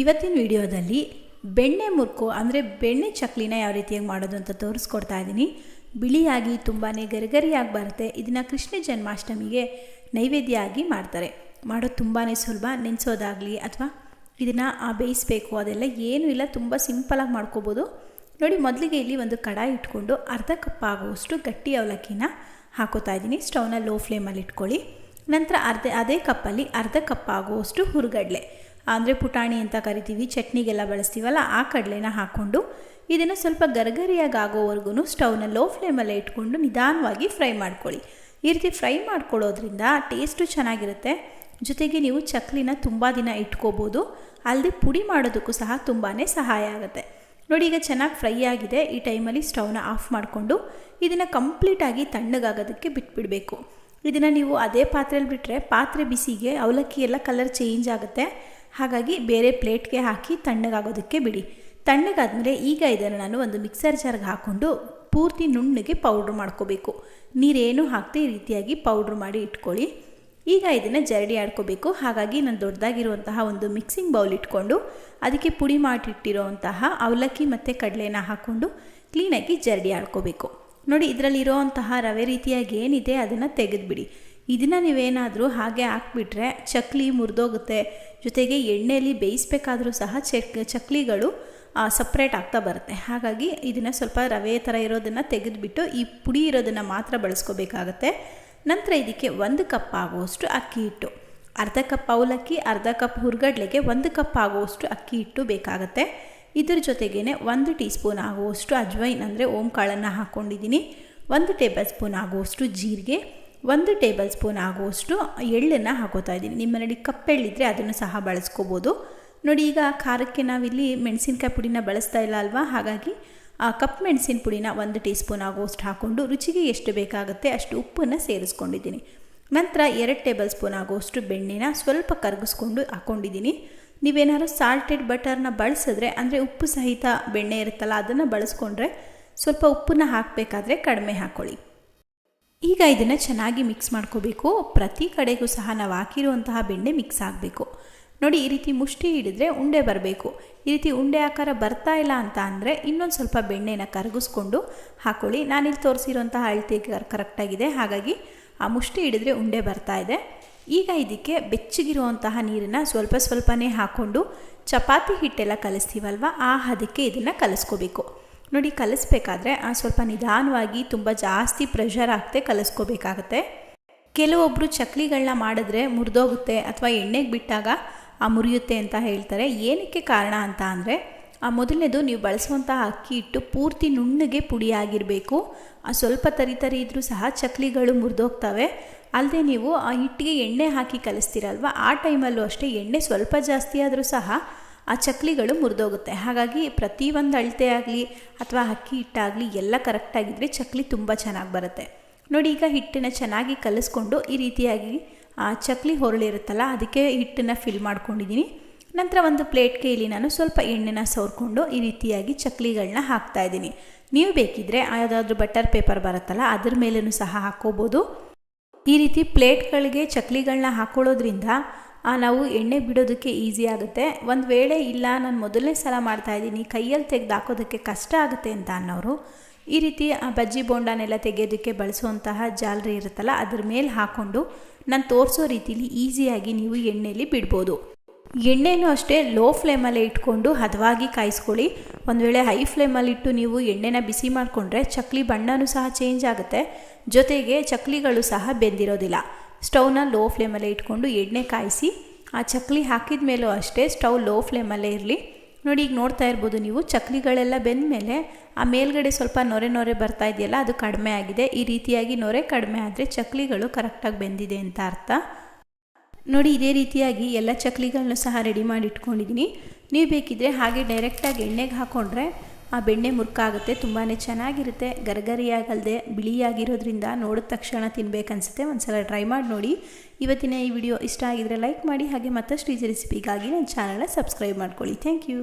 ಇವತ್ತಿನ ವಿಡಿಯೋದಲ್ಲಿ ಬೆಣ್ಣೆ ಮುರ್ಕು, ಅಂದರೆ ಬೆಣ್ಣೆ ಚಕ್ಲಿನ ಯಾವ ರೀತಿಯಾಗಿ ಮಾಡೋದು ಅಂತ ತೋರಿಸ್ಕೊಡ್ತಾ ಇದ್ದೀನಿ. ಬಿಳಿಯಾಗಿ ತುಂಬಾ ಗರಿಗರಿಯಾಗಿ ಬರುತ್ತೆ. ಇದನ್ನು ಕೃಷ್ಣ ಜನ್ಮಾಷ್ಟಮಿಗೆ ನೈವೇದ್ಯ ಆಗಿ ಮಾಡ್ತಾರೆ. ಮಾಡೋದು ತುಂಬಾ ಸುಲಭ. ನೆನೆಸೋದಾಗಲಿ ಅಥವಾ ಇದನ್ನು ಬೇಯಿಸಬೇಕು, ಅದೆಲ್ಲ ಏನೂ ಇಲ್ಲ. ತುಂಬ ಸಿಂಪಲಾಗಿ ಮಾಡ್ಕೋಬೋದು. ನೋಡಿ, ಮೊದಲಿಗೆ ಇಲ್ಲಿ ಒಂದು ಕಡಾಯಿ ಇಟ್ಕೊಂಡು ಅರ್ಧ ಕಪ್ ಆಗುವಷ್ಟು ಗಟ್ಟಿ ಅವಲಕ್ಕಿನ ಹಾಕೋತಾ ಇದ್ದೀನಿ. ಸ್ಟವ್ನ ಲೋ ಫ್ಲೇಮಲ್ಲಿ ಇಟ್ಕೊಳ್ಳಿ. ನಂತರ ಅರ್ಧ, ಅದೇ ಕಪ್ಪಲ್ಲಿ ಅರ್ಧ ಕಪ್ ಆಗುವಷ್ಟು ಹುರುಗಡ್ಲೆ. ಅಂದರೆ ಪುಟಾಣಿ ಅಂತ ಕರಿತೀವಿ, ಚಟ್ನಿಗೆಲ್ಲ ಬಳಸ್ತೀವಲ್ಲ, ಆ ಕಡಲೆನ ಹಾಕ್ಕೊಂಡು ಇದನ್ನು ಸ್ವಲ್ಪ ಗರಗರಿಯಾಗಿ ಆಗೋವರೆಗೂ ಸ್ಟವ್ನ ಲೋ ಫ್ಲೇಮಲ್ಲೇ ಇಟ್ಕೊಂಡು ನಿಧಾನವಾಗಿ ಫ್ರೈ ಮಾಡ್ಕೊಳ್ಳಿ. ಈ ರೀತಿ ಫ್ರೈ ಮಾಡ್ಕೊಳ್ಳೋದ್ರಿಂದ ಟೇಸ್ಟು ಚೆನ್ನಾಗಿರುತ್ತೆ. ಜೊತೆಗೆ ನೀವು ಚಕ್ಲಿನ ತುಂಬ ದಿನ ಇಟ್ಕೋಬೋದು. ಅಲ್ಲದೆ ಪುಡಿ ಮಾಡೋದಕ್ಕೂ ಸಹ ತುಂಬಾ ಸಹಾಯ ಆಗುತ್ತೆ. ನೋಡಿ, ಈಗ ಚೆನ್ನಾಗಿ ಫ್ರೈ ಆಗಿದೆ. ಈ ಟೈಮಲ್ಲಿ ಸ್ಟವ್ನ ಆಫ್ ಮಾಡಿಕೊಂಡು ಇದನ್ನು ಕಂಪ್ಲೀಟಾಗಿ ತಣ್ಣಗಾಗೋದಕ್ಕೆ ಬಿಟ್ಬಿಡಬೇಕು. ಇದನ್ನು ನೀವು ಅದೇ ಪಾತ್ರೆಯಲ್ಲಿ ಬಿಟ್ಟರೆ ಪಾತ್ರೆ ಬಿಸಿಗೆ, ಅವಲಕ್ಕಿ ಎಲ್ಲ ಕಲರ್ ಚೇಂಜ್ ಆಗುತ್ತೆ. ಹಾಗಾಗಿ ಬೇರೆ ಪ್ಲೇಟ್ಗೆ ಹಾಕಿ ತಣ್ಣಗಾಗೋದಕ್ಕೆ ಬಿಡಿ. ತಣ್ಣಗಾದಮೇಲೆ ಈಗ ಇದನ್ನು ನಾನು ಒಂದು ಮಿಕ್ಸರ್ ಜಾರ್ಗೆ ಹಾಕ್ಕೊಂಡು ಪೂರ್ತಿ ನುಣ್ಣಗೆ ಪೌಡ್ರ್ ಮಾಡ್ಕೋಬೇಕು. ನೀರೇನು ಹಾಕದೆ ಈ ರೀತಿಯಾಗಿ ಪೌಡ್ರ್ ಮಾಡಿ ಇಟ್ಕೊಳ್ಳಿ. ಈಗ ಇದನ್ನು ಜರಡಿ ಆಡ್ಕೋಬೇಕು. ಹಾಗಾಗಿ ನಾನು ದೊಡ್ಡದಾಗಿರುವಂತಹ ಒಂದು ಮಿಕ್ಸಿಂಗ್ ಬೌಲ್ ಇಟ್ಕೊಂಡು ಅದಕ್ಕೆ ಪುಡಿ ಮಾಡಿಟ್ಟಿರೋವಂತಹ ಅವಲಕ್ಕಿ ಮತ್ತು ಕಡಲೆನ ಹಾಕ್ಕೊಂಡು ಕ್ಲೀನಾಗಿ ಜರಡಿ ಆಡ್ಕೋಬೇಕು. ನೋಡಿ, ಇದರಲ್ಲಿರೋವಂತಹ ರವೆ ರೀತಿಯಾಗಿ ಏನಿದೆ ಅದನ್ನು ತೆಗೆದುಬಿಡಿ. ಇದನ್ನು ನೀವೇನಾದರೂ ಹಾಗೆ ಹಾಕ್ಬಿಟ್ರೆ ಚಕ್ಲಿ ಮುರಿದೋಗುತ್ತೆ. ಜೊತೆಗೆ ಎಣ್ಣೆಯಲ್ಲಿ ಬೇಯಿಸ್ಬೇಕಾದ್ರೂ ಸಹ ಚಕ್, ಚಕ್ಲಿಗಳು ಸಪ್ರೇಟ್ ಆಗ್ತಾ ಬರುತ್ತೆ. ಹಾಗಾಗಿ ಇದನ್ನು ಸ್ವಲ್ಪ ರವೆ ಥರ ಇರೋದನ್ನು ತೆಗೆದುಬಿಟ್ಟು ಈ ಪುಡಿ ಇರೋದನ್ನು ಮಾತ್ರ ಬಳಸ್ಕೋಬೇಕಾಗತ್ತೆ. ನಂತರ ಇದಕ್ಕೆ ಒಂದು ಕಪ್ ಆಗುವಷ್ಟು ಅಕ್ಕಿ ಹಿಟ್ಟು. ಅರ್ಧ ಕಪ್ ಅವಲಕ್ಕಿ, ಅರ್ಧ ಕಪ್ ಹುರ್ಗಡ್ಲೆಗೆ ಒಂದು ಕಪ್ ಆಗುವಷ್ಟು ಅಕ್ಕಿ ಹಿಟ್ಟು ಬೇಕಾಗತ್ತೆ. ಇದ್ರ ಜೊತೆಗೇ ಒಂದು ಟೀ ಸ್ಪೂನ್ ಆಗುವಷ್ಟು ಅಜ್ವೈನ್ ಅಂದರೆ ಓಂ ಕಾಳನ್ನು ಹಾಕ್ಕೊಂಡಿದ್ದೀನಿ ಒಂದು ಟೇಬಲ್ ಸ್ಪೂನ್ ಆಗುವಷ್ಟು ಜೀರಿಗೆ. ಒಂದು ಟೇಬಲ್ ಸ್ಪೂನ್ ಆಗುವಷ್ಟು ಎಳ್ಳನ್ನು ಹಾಕೋತಾ ಇದ್ದೀನಿ. ನಿಮ್ಮ ಮನೇಲಿ ಕಪ್ಪೆಳ್ಳಿದ್ರೆ ಅದನ್ನು ಸಹ ಬಳಸ್ಕೋಬೋದು. ನೋಡಿ, ಈಗ ಖಾರಕ್ಕೆ ನಾವಿಲ್ಲಿ ಮೆಣಸಿನ್ಕಾಯಿ ಪುಡಿನ ಬಳಸ್ತಾ ಇಲ್ಲ ಅಲ್ವಾ? ಹಾಗಾಗಿ ಆ ಕಪ್ ಮೆಣಸಿನ ಪುಡಿನ ಒಂದು ಟೀ ಸ್ಪೂನ್ ಆಗುವಷ್ಟು ಹಾಕ್ಕೊಂಡು ರುಚಿಗೆ ಎಷ್ಟು ಬೇಕಾಗುತ್ತೆ ಅಷ್ಟು ಉಪ್ಪನ್ನು ಸೇರಿಸ್ಕೊಂಡಿದ್ದೀನಿ. ನಂತರ ಎರಡು ಟೇಬಲ್ ಸ್ಪೂನ್ ಆಗುವಷ್ಟು ಬೆಣ್ಣೆನ ಸ್ವಲ್ಪ ಕರಗಿಸ್ಕೊಂಡು ಹಾಕ್ಕೊಂಡಿದ್ದೀನಿ ನೀವೇನಾದ್ರು ಸಾಲ್ಟೆಡ್ ಬಟರ್ನ ಬಳಸಿದ್ರೆ, ಅಂದರೆ ಉಪ್ಪು ಸಹಿತ ಬೆಣ್ಣೆ ಇರುತ್ತಲ್ಲ, ಅದನ್ನು ಬಳಸ್ಕೊಂಡ್ರೆ ಸ್ವಲ್ಪ ಉಪ್ಪನ್ನ ಹಾಕಬೇಕಾದ್ರೆ ಕಡಿಮೆ ಹಾಕ್ಕೊಳ್ಳಿ ಈಗ ಇದನ್ನು ಚೆನ್ನಾಗಿ ಮಿಕ್ಸ್ ಮಾಡ್ಕೋಬೇಕು. ಪ್ರತಿ ಕಡೆಗೂ ಸಹ ನಾವು ಹಾಕಿರುವಂತಹ ಬೆಣ್ಣೆ ಮಿಕ್ಸ್ ಆಗಬೇಕು. ನೋಡಿ, ಈ ರೀತಿ ಮುಷ್ಟಿ ಹಿಡಿದ್ರೆ ಉಂಡೆ ಬರಬೇಕು. ಈ ರೀತಿ ಉಂಡೆ ಆಕಾರ ಬರ್ತಾ ಇಲ್ಲ ಅಂತ ಅಂದರೆ ಇನ್ನೊಂದು ಸ್ವಲ್ಪ ಬೆಣ್ಣೆನ ಕರಗಿಸ್ಕೊಂಡು ಹಾಕೊಳ್ಳಿ. ನಾನಿಲ್ಲಿ ತೋರಿಸಿರುವಂತಹ ಅಳತೆ ಕರೆಕ್ಟಾಗಿದೆ ಹಾಗಾಗಿ ಆ ಮುಷ್ಟಿ ಹಿಡಿದ್ರೆ ಉಂಡೆ ಬರ್ತಾ ಇದೆ. ಈಗ ಇದಕ್ಕೆ ಬೆಚ್ಚಗಿರುವಂತಹ ನೀರನ್ನು ಸ್ವಲ್ಪ ಸ್ವಲ್ಪನೇ ಹಾಕ್ಕೊಂಡು ಚಪಾತಿ ಹಿಟ್ಟೆಲ್ಲ ಕಲಿಸ್ತೀವಲ್ವ? ಆ ಹದಕ್ಕೆ ಇದನ್ನು ಕಲಿಸ್ಕೋಬೇಕು. ನೋಡಿ, ಕಲಿಸ್ಬೇಕಾದ್ರೆ ಸ್ವಲ್ಪ ನಿಧಾನವಾಗಿ ತುಂಬ ಜಾಸ್ತಿ ಪ್ರೆಷರ್ ಹಾಕ್ತೇ ಕಲಿಸ್ಕೋಬೇಕಾಗತ್ತೆ. ಕೆಲವೊಬ್ಬರು ಚಕ್ಲಿಗಳನ್ನ ಮಾಡಿದ್ರೆ ಮುರಿದೋಗುತ್ತೆ ಅಥವಾ ಎಣ್ಣೆಗೆ ಬಿಟ್ಟಾಗ ಆ ಮುರಿಯುತ್ತೆ ಅಂತ ಹೇಳ್ತಾರೆ. ಏನಕ್ಕೆ ಕಾರಣ ಅಂತ ಅಂದರೆ, ಆ ಮೊದಲನೇದು ನೀವು ಬಳಸುವಂಥ ಅಕ್ಕಿ ಹಿಟ್ಟು ಪೂರ್ತಿ ನುಣ್ಣಗೆ ಪುಡಿಯಾಗಿರಬೇಕು. ಆ ಸ್ವಲ್ಪ ತರಿ ತರಿ ಇದ್ದರೂ ಸಹ ಚಕ್ಲಿಗಳು ಮುರಿದೋಗ್ತವೆ. ಅಲ್ಲದೆ ನೀವು ಆ ಹಿಟ್ಟಿಗೆ ಎಣ್ಣೆ ಹಾಕಿ ಕಲಿಸ್ತೀರಲ್ವ, ಆ ಟೈಮಲ್ಲೂ ಅಷ್ಟೇ ಎಣ್ಣೆ ಸ್ವಲ್ಪ ಜಾಸ್ತಿ ಆದರೂ ಸಹ ಆ ಚಕ್ಲಿಗಳು ಮುರಿದೋಗುತ್ತೆ. ಹಾಗಾಗಿ ಪ್ರತಿ ಒಂದು ಅಳತೆ ಆಗಲಿ ಅಥವಾ ಅಕ್ಕಿ ಹಿಟ್ಟಾಗಲಿ ಎಲ್ಲ ಕರೆಕ್ಟಾಗಿದ್ದರೆ ಚಕ್ಲಿ ತುಂಬ ಚೆನ್ನಾಗಿ ಬರುತ್ತೆ. ನೋಡಿ ಈಗ ಹಿಟ್ಟನ್ನ ಚೆನ್ನಾಗಿ ಕಲಿಸ್ಕೊಂಡು ಈ ರೀತಿಯಾಗಿ ಆ ಚಕ್ಲಿ ಹೊರಳಿರುತ್ತಲ್ಲ, ಅದಕ್ಕೆ ಹಿಟ್ಟನ್ನು ಫಿಲ್ ಮಾಡ್ಕೊಂಡಿದ್ದೀನಿ ನಂತರ ಒಂದು ಪ್ಲೇಟ್ಗೆ ಇಲ್ಲಿ ನಾನು ಸ್ವಲ್ಪ ಎಣ್ಣೆನ ಸವರ್ಕೊಂಡು ಈ ರೀತಿಯಾಗಿ ಚಕ್ಲಿಗಳನ್ನ ಹಾಕ್ತಾ ಇದ್ದೀನಿ. ನೀವು ಬೇಕಿದ್ದರೆ ಯಾವುದಾದ್ರೂ ಬಟರ್ ಪೇಪರ್ ಬರುತ್ತಲ್ಲ, ಅದ್ರ ಮೇಲೂ ಸಹ ಹಾಕ್ಕೋಬೋದು. ಈ ರೀತಿ ಪ್ಲೇಟ್ಗಳಿಗೆ ಚಕ್ಲಿಗಳನ್ನ ಹಾಕ್ಕೊಳ್ಳೋದ್ರಿಂದ ನಾವು ಎಣ್ಣೆ ಬಿಡೋದಕ್ಕೆ ಈಸಿ ಆಗುತ್ತೆ. ಒಂದು ವೇಳೆ ಇಲ್ಲ, ನಾನು ಮೊದಲನೇ ಸಲ ಮಾಡ್ತಾಯಿದ್ದೀನಿ ಕೈಯಲ್ಲಿ ತೆಗೆದು ಹಾಕೋದಕ್ಕೆ ಕಷ್ಟ ಆಗುತ್ತೆ ಅಂತ ಅನ್ನೋರು, ಈ ರೀತಿ ಆ ಬಜ್ಜಿ ಬೋಂಡನೆಲ್ಲ ತೆಗೆಯೋದಕ್ಕೆ ಬಳಸುವಂತಹ ಜಾಲರಿ ಇರುತ್ತಲ್ಲ, ಅದ್ರ ಮೇಲೆ ಹಾಕ್ಕೊಂಡು ನಾನು ತೋರಿಸೋ ರೀತಿಲಿ ಈಸಿಯಾಗಿ ನೀವು ಎಣ್ಣೆಯಲ್ಲಿ ಬಿಡ್ಬೋದು. ಎಣ್ಣೆನೂ ಅಷ್ಟೇ ಲೋ ಫ್ಲೇಮಲ್ಲೇ ಇಟ್ಕೊಂಡು ಹದವಾಗಿ ಕಾಯಿಸ್ಕೊಳ್ಳಿ. ಒಂದು ವೇಳೆ ಹೈ ಫ್ಲೇಮಲ್ಲಿ ಇಟ್ಟು ನೀವು ಎಣ್ಣೆನ ಬಿಸಿ ಮಾಡಿಕೊಂಡ್ರೆ ಚಕ್ಲಿ ಬಣ್ಣನೂ ಸಹ ಚೇಂಜ್ ಆಗುತ್ತೆ. ಜೊತೆಗೆ ಚಕ್ಲಿಗಳು ಸಹ ಬೆಂದಿರೋದಿಲ್ಲ. ಸ್ಟವ್ನ ಲೋ ಫ್ಲೇಮಲ್ಲೇ ಇಟ್ಕೊಂಡು ಎಣ್ಣೆ ಕಾಯಿಸಿ, ಆ ಚಕ್ಲಿ ಹಾಕಿದ ಮೇಲೂ ಅಷ್ಟೇ ಸ್ಟೌ ಲೋ ಫ್ಲೇಮಲ್ಲೇ ಇರಲಿ. ನೋಡಿ, ಈಗ ನೋಡ್ತಾ ಇರ್ಬೋದು ನೀವು, ಚಕ್ಲಿಗಳೆಲ್ಲ ಬೆಂದ ಮೇಲೆ ಆ ಮೇಲ್ಗಡೆ ಸ್ವಲ್ಪ ನೊರೆ ನೊರೆ ಬರ್ತಾ ಇದೆಯಲ್ಲ, ಅದು ಕಡಿಮೆ ಆಗಿದೆ. ಈ ರೀತಿಯಾಗಿ ನೊರೆ ಕಡಿಮೆ ಆದರೆ ಚಕ್ಲಿಗಳು ಕರೆಕ್ಟಾಗಿ ಬೆಂದಿದೆ ಅಂತ ಅರ್ಥ. ನೋಡಿ, ಇದೇ ರೀತಿಯಾಗಿ ಎಲ್ಲ ಚಕ್ಲಿಗಳನ್ನೂ ಸಹ ರೆಡಿ ಮಾಡಿ ಇಟ್ಕೊಂಡಿದ್ದೀನಿ. ನೀವು ಬೇಕಿದ್ದರೆ ಹಾಗೆ ಡೈರೆಕ್ಟಾಗಿ ಎಣ್ಣೆಗೆ ಹಾಕ್ಕೊಂಡ್ರೆ ಆ ಬೆಣ್ಣೆ ಮುರುಕಾಗುತ್ತೆ ತುಂಬಾ ಚೆನ್ನಾಗಿರುತ್ತೆ, ಗರಗರಿಯಾಗಲ್ದೆ ಬಿಳಿಯಾಗಿರೋದ್ರಿಂದ ನೋಡಿದ ತಕ್ಷಣ ತಿನ್ಬೇಕನ್ಸುತ್ತೆ, ಒಂದ್ಸಲ ಟ್ರೈ ಮಾಡಿ ನೋಡಿ. ಇವತ್ತಿನ ಈ ವಿಡಿಯೋ ಇಷ್ಟ ಆಗಿದ್ರೆ ಲೈಕ್ ಮಾಡಿ, ಹಾಗೆ ಮತ್ತಷ್ಟು ಈಜಿ ರೆಸಿಪಿಗಾಗಿ ನನ್ನ ಚಾನಲ್ನ ಸಬ್ಸ್ಕ್ರೈಬ್ ಮಾಡ್ಕೊಳ್ಳಿ. Thank you